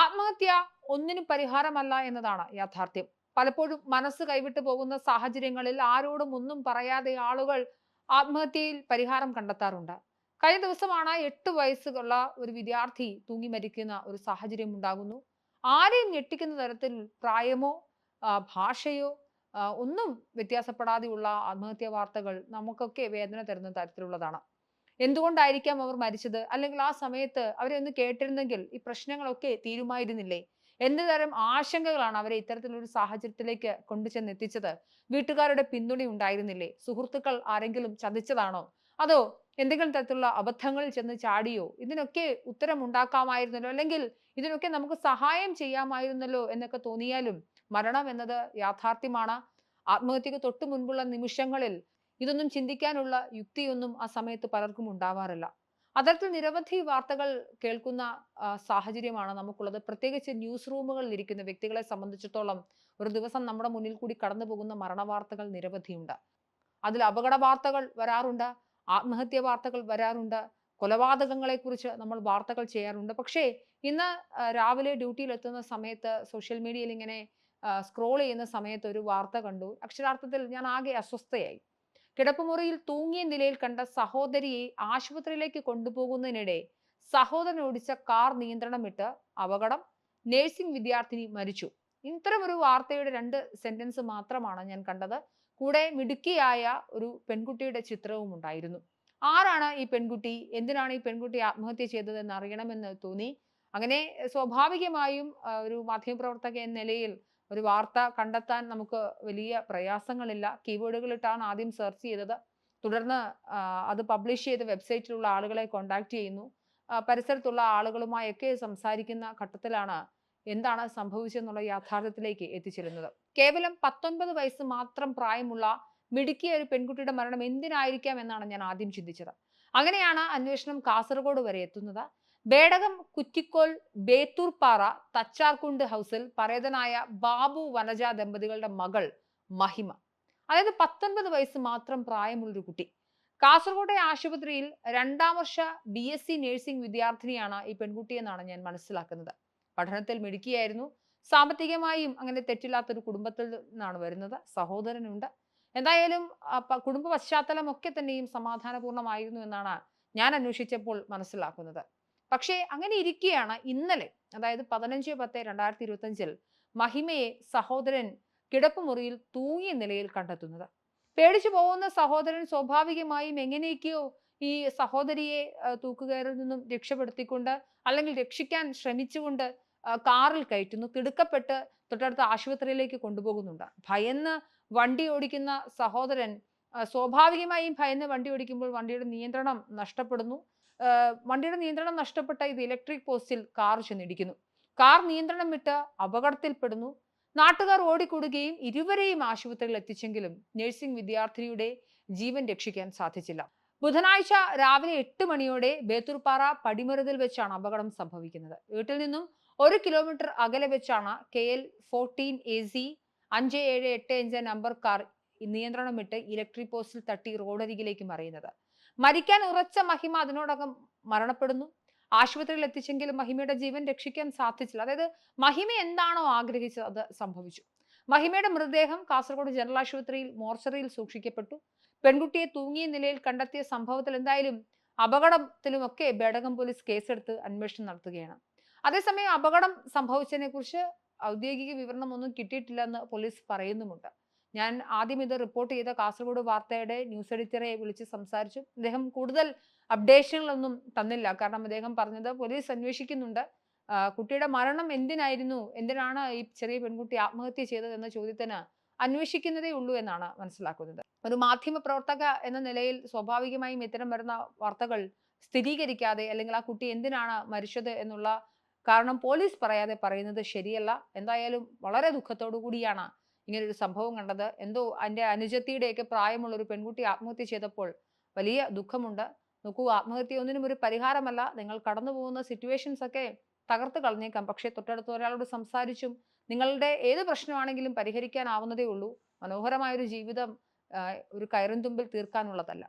ആത്മഹത്യ ഒന്നിനും പരിഹാരമല്ല എന്നതാണ് യാഥാർത്ഥ്യം. പലപ്പോഴും മനസ്സ് കൈവിട്ടു പോകുന്ന സാഹചര്യങ്ങളിൽ ആരോടും ഒന്നും പറയാതെ ആളുകൾ ആത്മഹത്യയിൽ പരിഹാരം കണ്ടെത്താറുണ്ട്. കഴിഞ്ഞ ദിവസമാണ് എട്ട് വയസ്സുള്ള ഒരു വിദ്യാർത്ഥി തൂങ്ങി മരിക്കുന്ന ഒരു സാഹചര്യം ഉണ്ടാകുന്നു. ആരെയും ഞെട്ടിക്കുന്ന തരത്തിൽ പ്രായമോ ഭാഷയോ ഒന്നും വ്യത്യാസപ്പെടാതെയുള്ള ആത്മഹത്യാ വാർത്തകൾ നമുക്കൊക്കെ വേദന തരുന്ന തരത്തിലുള്ളതാണ്. എന്തുകൊണ്ടായിരിക്കാം അവർ മരിച്ചത്? അല്ലെങ്കിൽ ആ സമയത്ത് അവരെ ഒന്ന് കേട്ടിരുന്നെങ്കിൽ ഈ പ്രശ്നങ്ങളൊക്കെ തീരുമായിരുന്നില്ലേ? എന്ത് തരം ആശങ്കകളാണ് അവരെ ഇത്തരത്തിലൊരു സാഹചര്യത്തിലേക്ക് കൊണ്ടുചെന്ന് എത്തിച്ചത് വീട്ടുകാരുടെ പിന്തുണ ഉണ്ടായിരുന്നില്ലേ? സുഹൃത്തുക്കൾ ആരെങ്കിലും ചതിച്ചതാണോ? അതോ എന്തെങ്കിലും തരത്തിലുള്ള അബദ്ധങ്ങളിൽ ചെന്ന് ചാടിയോ? ഇതിനൊക്കെ ഉത്തരം ഉണ്ടാക്കാമായിരുന്നല്ലോ അല്ലെങ്കിൽ ഇതിനൊക്കെ നമുക്ക് സഹായം ചെയ്യാമായിരുന്നല്ലോ എന്നൊക്കെ തോന്നിയാലും മരണം എന്നത് യാഥാർത്ഥ്യമാണ്. ആത്മഹത്യക്ക് തൊട്ടു മുൻപുള്ള നിമിഷങ്ങളിൽ ഇതൊന്നും ചിന്തിക്കാനുള്ള യുക്തിയൊന്നും ആ സമയത്ത് പലർക്കും ഉണ്ടാവാറില്ല. അത്തരത്തിൽ നിരവധി വാർത്തകൾ കേൾക്കുന്ന സാഹചര്യമാണ് നമുക്കുള്ളത്. പ്രത്യേകിച്ച് ന്യൂസ് റൂമുകളിൽ ഇരിക്കുന്ന വ്യക്തികളെ സംബന്ധിച്ചിടത്തോളം ഒരു ദിവസം നമ്മുടെ മുന്നിൽ കൂടി കടന്നു പോകുന്ന മരണ വാർത്തകൾ നിരവധിയുണ്ട്. അതിൽ അപകട വാർത്തകൾ വരാറുണ്ട് ആത്മഹത്യ വാർത്തകൾ വരാറുണ്ട് കൊലപാതകങ്ങളെ കുറിച്ച് നമ്മൾ വാർത്തകൾ ചെയ്യാറുണ്ട്. പക്ഷേ ഇന്ന് രാവിലെ ഡ്യൂട്ടിയിൽ എത്തുന്ന സമയത്ത് സോഷ്യൽ മീഡിയയിൽ ഇങ്ങനെ സ്ക്രോൾ ചെയ്യുന്ന സമയത്ത് ഒരു വാർത്ത കണ്ടു. അക്ഷരാർത്ഥത്തിൽ ഞാൻ ആകെ അസ്വസ്ഥയായി. കിടപ്പുമുറിയിൽ തൂങ്ങിയ നിലയിൽ കണ്ട സഹോദരിയെ ആശുപത്രിയിലേക്ക് കൊണ്ടുപോകുന്നതിനിടെ സഹോദരൻ ഓടിച്ച കാർ നിയന്ത്രണം വിട്ട് അപകടം. നഴ്സിംഗ് വിദ്യാർത്ഥിനി മരിച്ചു. ഇത്തരം ഒരു വാർത്തയുടെ രണ്ട് സെന്റൻസ് മാത്രമാണ് ഞാൻ കണ്ടത്. കൂടെ മിടുക്കിയായ ഒരു പെൺകുട്ടിയുടെ ചിത്രവും ഉണ്ടായിരുന്നു. ആരാണ് ഈ പെൺകുട്ടി? എന്തിനാണ് ഈ പെൺകുട്ടി ആത്മഹത്യ ചെയ്തതെന്ന് അറിയണമെന്ന് തോന്നി. അങ്ങനെ സ്വാഭാവികമായും ഒരു മാധ്യമപ്രവർത്തക എന്ന നിലയിൽ ഒരു വാർത്ത കണ്ടെത്താൻ നമുക്ക് വലിയ പ്രയാസങ്ങളില്ല. കീവേഡുകൾ ഇട്ടാണ് ആദ്യം സെർച്ച് ചെയ്തത്. തുടർന്ന് അത് പബ്ലിഷ് ചെയ്ത വെബ്സൈറ്റിലുള്ള ആളുകളെ കോണ്ടാക്ട് ചെയ്യുന്നു. പരിസരത്തുള്ള ആളുകളുമായൊക്കെ സംസാരിക്കുന്ന ഘട്ടത്തിലാണ് എന്താണ് സംഭവിച്ചെന്നുള്ള യാഥാർത്ഥ്യത്തിലേക്ക് എത്തിച്ചിരുന്നത്. കേവലം പത്തൊൻപത് വയസ്സ് മാത്രം പ്രായമുള്ള മിടുക്കിയ ഒരു പെൺകുട്ടിയുടെ മരണം എന്തിനായിരിക്കാം എന്നാണ് ഞാൻ ആദ്യം ചിന്തിച്ചത്. അങ്ങനെയാണ് അന്വേഷണം കാസർഗോഡ് വരെ എത്തുന്നത്. ബേടകം കുറ്റിക്കോൽ ബേത്തൂർപ്പാറ തച്ചാർകുണ്ട് ഹൗസിൽ പരേതനായ ബാബു വനജ ദമ്പതികളുടെ മകൾ മഹിമ. അതായത് പത്തൊൻപത് വയസ്സ് മാത്രം പ്രായമുള്ളൊരു കുട്ടി. കാസർഗോട്ടെ ആശുപത്രിയിൽ രണ്ടാം വർഷ ബി എസ് സി നഴ്സിംഗ് വിദ്യാർത്ഥിനിയാണ് ഈ പെൺകുട്ടി എന്നാണ് ഞാൻ മനസ്സിലാക്കുന്നത്. പഠനത്തിൽ മിടുക്കിയായിരുന്നു. സാമ്പത്തികമായും അങ്ങനെ തെറ്റില്ലാത്തൊരു കുടുംബത്തിൽ നിന്നാണ് വരുന്നത്. സഹോദരനുണ്ട്. എന്തായാലും കുടുംബ പശ്ചാത്തലം ഒക്കെ തന്നെയും സമാധാനപൂർണമായിരുന്നു എന്നാണ് ഞാൻ അന്വേഷിച്ചപ്പോൾ മനസ്സിലാക്കുന്നത്. പക്ഷേ അങ്ങനെ ഇരിക്കുകയാണ് ഇന്നലെ അതായത് പതിനഞ്ച് പത്ത് രണ്ടായിരത്തി ഇരുപത്തഞ്ചിൽ മഹിമയെ സഹോദരൻ കിടപ്പുമുറിയിൽ തൂങ്ങിയ നിലയിൽ കണ്ടെത്തുന്നത്. പേടിച്ചു പോകുന്ന സഹോദരൻ സ്വാഭാവികമായും എങ്ങനെയൊക്കെയോ ഈ സഹോദരിയെ തൂക്കുകയറിൽ നിന്നും രക്ഷപ്പെടുത്തിക്കൊണ്ട് അല്ലെങ്കിൽ രക്ഷിക്കാൻ ശ്രമിച്ചുകൊണ്ട് കാറിൽ കയറ്റുന്നു തിടുക്കപ്പെട്ട് തൊട്ടടുത്ത ആശുപത്രിയിലേക്ക് കൊണ്ടുപോകുന്നുണ്ട്. ഭയന്ന് വണ്ടി ഓടിക്കുന്ന സഹോദരൻ സ്വാഭാവികമായും ഭയന്ന് വണ്ടി ഓടിക്കുമ്പോൾ വണ്ടിയുടെ നിയന്ത്രണം നഷ്ടപ്പെടുന്നു. വണ്ടിയുടെ നിയന്ത്രണം നഷ്ടപ്പെട്ട ഇത് ഇലക്ട്രിക് പോസ്റ്റിൽ കാർ ചെന്നിടിക്കുന്നു. കാർ നിയന്ത്രണം വിട്ട് അപകടത്തിൽപ്പെടുന്നു. നാട്ടുകാർ ഓടിക്കൂടുകയും ഇരുവരെയും ആശുപത്രിയിൽ എത്തിച്ചെങ്കിലും നഴ്സിംഗ് വിദ്യാർത്ഥിനിയുടെ ജീവൻ രക്ഷിക്കാൻ സാധിച്ചില്ല. ബുധനാഴ്ച രാവിലെ എട്ട് മണിയോടെ ബേത്തൂർപ്പാറ പടിമരുതിൽ വെച്ചാണ് അപകടം സംഭവിക്കുന്നത്. വീട്ടിൽ നിന്നും ഒരു കിലോമീറ്റർ അകലെ വെച്ചാണ് K L fourteen A C അഞ്ച് ഏഴ് എട്ട് അഞ്ച് നമ്പർ കാർ നിയന്ത്രണം വിട്ട് ഇലക്ട്രിക് പോസ്റ്റിൽ തട്ടി റോഡരികിലേക്ക് മറിയുന്നത്. മരിക്കാൻ ഉറച്ച മഹിമ അതിനോടകം മരണപ്പെടുന്നു. ആശുപത്രിയിൽ എത്തിച്ചെങ്കിലും മഹിമയുടെ ജീവൻ രക്ഷിക്കാൻ സാധിച്ചില്ല. അതായത് മഹിമ എന്താണോ ആഗ്രഹിച്ചത് അത് സംഭവിച്ചു. മഹിമയുടെ മൃതദേഹം കാസർഗോഡ് ജനറൽ ആശുപത്രിയിൽ മോർച്ചറിയിൽ സൂക്ഷിക്കപ്പെട്ടു. പെൺകുട്ടിയെ തൂങ്ങിയ നിലയിൽ കണ്ടെത്തിയ സംഭവത്തിൽ എന്തായാലും അപകടത്തിലുമൊക്കെ ബേടകം പോലീസ് കേസെടുത്ത് അന്വേഷണം നടത്തുകയാണ്. അതേസമയം അപകടം സംഭവിച്ചതിനെ കുറിച്ച് ഔദ്യോഗിക വിവരണം ഒന്നും കിട്ടിയിട്ടില്ലെന്ന് പോലീസ് പറയുന്നുമുണ്ട്. ഞാൻ ആദ്യം ഇത് റിപ്പോർട്ട് ചെയ്ത കാസർഗോഡ് വാർത്തയുടെ ന്യൂസ് എഡിറ്ററെ വിളിച്ച് സംസാരിച്ചു. അദ്ദേഹം കൂടുതൽ അപ്ഡേഷനുകളൊന്നും തന്നില്ല. കാരണം അദ്ദേഹം പറഞ്ഞത് പോലീസ് അന്വേഷിക്കുന്നുണ്ട്. കുട്ടിയുടെ മരണം എന്തിനായിരുന്നു? എന്തിനാണ് ഈ ചെറിയ പെൺകുട്ടി ആത്മഹത്യ ചെയ്തത് എന്ന ചോദ്യത്തിന് അന്വേഷിക്കുന്നതേ ഉള്ളൂ എന്നാണ് മനസ്സിലാക്കുന്നത്. ഒരു മാധ്യമ പ്രവർത്തക എന്ന നിലയിൽ സ്വാഭാവികമായും ഇത്തരം വരുന്ന വാർത്തകൾ സ്ഥിരീകരിക്കാതെ അല്ലെങ്കിൽ ആ കുട്ടി എന്തിനാണ് മരിച്ചത് എന്നുള്ള കാരണം പോലീസ് പറയാതെ പറയുന്നത് ശരിയല്ല. എന്തായാലും വളരെ ദുഃഖത്തോടു കൂടിയാണ് ഇങ്ങനെ ഒരു സംഭവം കണ്ടത്. എന്തോ എന്റെ അനുജത്തിയുടെയൊക്കെ പ്രായമുള്ള ഒരു പെൺകുട്ടി ആത്മഹത്യ ചെയ്തപ്പോൾ വലിയ ദുഃഖമുണ്ട്. നോക്കൂ ആത്മഹത്യ ഒന്നിനും ഒരു പരിഹാരമല്ല. നിങ്ങൾ കടന്നു പോകുന്ന സിറ്റുവേഷൻസ് ഒക്കെ തകർത്ത് കളഞ്ഞേക്കാം. പക്ഷേ തൊട്ടടുത്ത ഒരാളോട് സംസാരിച്ചും നിങ്ങളുടെ ഏത് പ്രശ്നമാണെങ്കിലും പരിഹരിക്കാനാവുന്നതേ ഉള്ളൂ. മനോഹരമായൊരു ജീവിതം ഒരു കയറും തുമ്പിൽ തീർക്കാനുള്ളതല്ല.